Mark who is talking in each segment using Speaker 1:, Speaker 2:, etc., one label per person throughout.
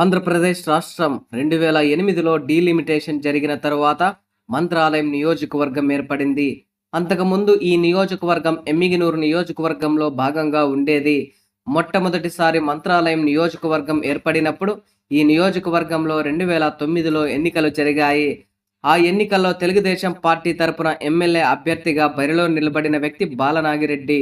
Speaker 1: ఆంధ్రప్రదేశ్ రాష్ట్రం రెండు వేల ఎనిమిదిలో డీలిమిటేషన్ జరిగిన తరువాత మంత్రాలయం నియోజకవర్గం ఏర్పడింది. అంతకుముందు ఈ నియోజకవర్గం ఎమ్మిగినూరు నియోజకవర్గంలో భాగంగా ఉండేది. మొట్టమొదటిసారి మంత్రాలయం నియోజకవర్గం ఏర్పడినప్పుడు ఈ నియోజకవర్గంలో రెండు వేల తొమ్మిదిలో ఎన్నికలు జరిగాయి. ఆ ఎన్నికల్లో తెలుగుదేశం పార్టీ తరపున ఎమ్మెల్యే అభ్యర్థిగా బరిలో నిలబడిన వ్యక్తి బాలనాగిరెడ్డి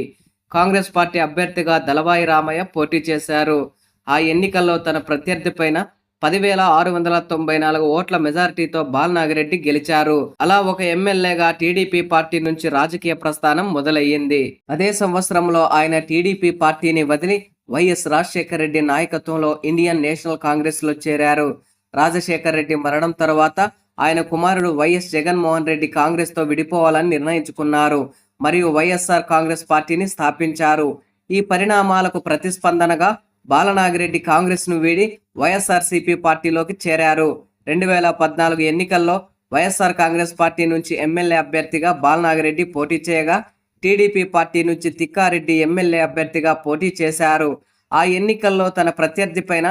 Speaker 1: కాంగ్రెస్ పార్టీ అభ్యర్థిగా దళవాయి రామయ్య పోటీ చేశారు. ఆ ఎన్నికల్లో తన ప్రత్యర్థి పైన పదివేల ఆరు వందల తొంభై నాలుగు ఓట్ల మెజారిటీతో బాలనాగిరెడ్డి గెలిచారు. అలా ఒక ఎమ్మెల్యేగా టీడీపీ పార్టీ నుంచి రాజకీయ ప్రస్థానం మొదలయ్యింది. అదే సంవత్సరంలో ఆయన టీడీపీ పార్టీని వదిలి వైఎస్ రాజశేఖర రెడ్డి నాయకత్వంలో ఇండియన్ నేషనల్ కాంగ్రెస్లో చేరారు. రాజశేఖర రెడ్డి మరణం తర్వాత ఆయన కుమారుడు వైఎస్ జగన్మోహన్ రెడ్డి కాంగ్రెస్తో విడిపోవాలని నిర్ణయించుకున్నారు. మరియు వైఎస్ఆర్ కాంగ్రెస్ పార్టీని స్థాపించారు. ఈ పరిణామాలకు ప్రతిస్పందనగా బాలనాగిరెడ్డి కాంగ్రెస్ను వీడి వైఎస్ఆర్సీపీ పార్టీలోకి చేరారు. రెండు వేల పద్నాలుగు ఎన్నికల్లో వైఎస్ఆర్ కాంగ్రెస్ పార్టీ నుంచి ఎమ్మెల్యే అభ్యర్థిగా బాలనాగిరెడ్డి పోటీ చేయగా టీడీపీ పార్టీ నుంచి తిక్కారెడ్డి ఎమ్మెల్యే అభ్యర్థిగా పోటీ చేశారు. ఆ ఎన్నికల్లో తన ప్రత్యర్థి పైన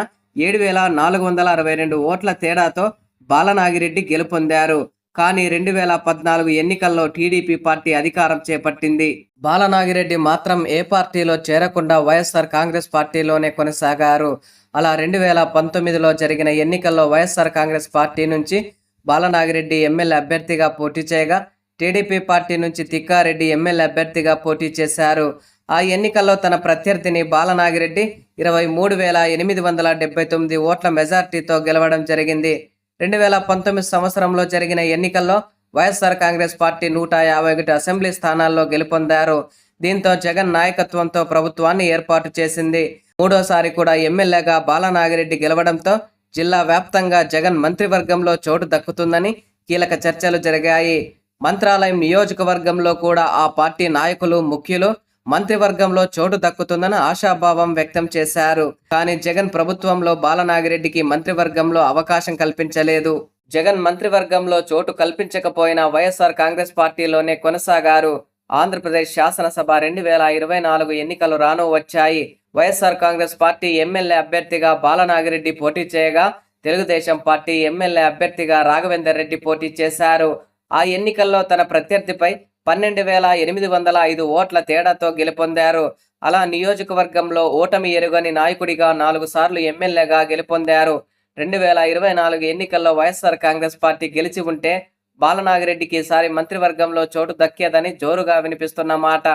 Speaker 1: ఏడు వేల నాలుగు వందల అరవై రెండు ఓట్ల తేడాతో బాలనాగిరెడ్డి గెలుపొందారు. కానీ రెండు వేల పద్నాలుగు ఎన్నికల్లో టీడీపీ పార్టీ అధికారం చేపట్టింది. బాలనాగిరెడ్డి మాత్రం ఏ పార్టీలో చేరకుండా వైఎస్ఆర్ కాంగ్రెస్ పార్టీలోనే కొనసాగారు. అలా రెండు వేల పంతొమ్మిదిలో జరిగిన ఎన్నికల్లో వైఎస్ఆర్ కాంగ్రెస్ పార్టీ నుంచి బాలనాగిరెడ్డి ఎమ్మెల్యే అభ్యర్థిగా పోటీ చేయగా టీడీపీ పార్టీ నుంచి తిక్కారెడ్డి ఎమ్మెల్యే అభ్యర్థిగా పోటీ చేశారు. ఆ ఎన్నికల్లో తన ప్రత్యర్థిని బాలనాగిరెడ్డి ఇరవై మూడు వేల ఎనిమిది వందల డెబ్బై తొమ్మిది ఓట్ల మెజార్టీతో గెలవడం జరిగింది. రెండు వేల పంతొమ్మిది సంవత్సరంలో జరిగిన ఎన్నికల్లో వైఎస్ఆర్ కాంగ్రెస్ పార్టీ నూట యాభై ఒకటి అసెంబ్లీ స్థానాల్లో గెలుపొందారు. దీంతో జగన్ నాయకత్వంతో ప్రభుత్వాన్ని ఏర్పాటు చేసింది. మూడోసారి కూడా ఎమ్మెల్యేగా బాలనాగిరెడ్డి గెలవడంతో జిల్లా వ్యాప్తంగా జగన్ మంత్రివర్గంలో చోటు దక్కుతుందని కీలక చర్చలు జరిగాయి. మంత్రాలయం నియోజకవర్గంలో కూడా ఆ పార్టీ నాయకులు ముఖ్యులు మంత్రివర్గంలో చోటు దక్కుతుందని ఆశాభావం వ్యక్తం చేశారు. కానీ జగన్ ప్రభుత్వంలో బాలనాగిరెడ్డికి మంత్రివర్గంలో అవకాశం కల్పించలేదు. జగన్ మంత్రివర్గంలో చోటు కల్పించకపోయినా వైఎస్ఆర్ కాంగ్రెస్ పార్టీలోనే కొనసాగారు. ఆంధ్రప్రదేశ్ శాసనసభ రెండు వేల ఇరవై నాలుగు ఎన్నికలు రాను వచ్చాయి. వైఎస్ఆర్ కాంగ్రెస్ పార్టీ ఎమ్మెల్యే అభ్యర్థిగా బాలనాగిరెడ్డి పోటీ చేయగా తెలుగుదేశం పార్టీ ఎమ్మెల్యే అభ్యర్థిగా రాఘవేందర్ రెడ్డి పోటీ చేశారు. ఆ ఎన్నికల్లో తన ప్రత్యర్థిపై పన్నెండు వేల ఎనిమిది వందల ఐదు ఓట్ల తేడాతో గెలుపొందారు. అలా నియోజకవర్గంలో ఓటమి ఎరుగని నాయకుడిగా నాలుగు సార్లు ఎమ్మెల్యేగా గెలుపొందారు. రెండు వేల ఇరవై నాలుగు ఎన్నికల్లో వైఎస్ఆర్ కాంగ్రెస్ పార్టీ గెలిచి ఉంటే బాలనాగిరెడ్డికి ఈసారి మంత్రివర్గంలో చోటు దక్కేదని జోరుగా వినిపిస్తున్న మాట.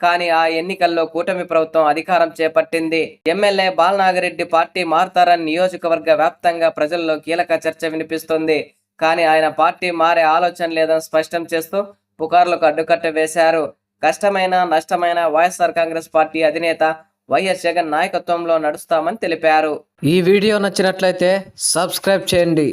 Speaker 1: కానీ ఆ ఎన్నికల్లో కూటమి ప్రభుత్వం అధికారం చేపట్టింది. ఎమ్మెల్యే బాలనాగిరెడ్డి పార్టీ మారుతారని నియోజకవర్గ వ్యాప్తంగా ప్రజల్లో కీలక చర్చ వినిపిస్తుంది. కానీ ఆయన పార్టీ మారే ఆలోచన లేదని స్పష్టం చేస్తూ పుకార్లకు అడ్డుకట్ట వేశారు. కష్టమైన నష్టమైన వైఎస్ఆర్ కాంగ్రెస్ పార్టీ అధినేత వైఎస్ జగన్ నాయకత్వంలో నడుస్తామని తెలిపారు. ఈ వీడియో నచ్చినట్లయితే సబ్స్క్రైబ్ చేయండి.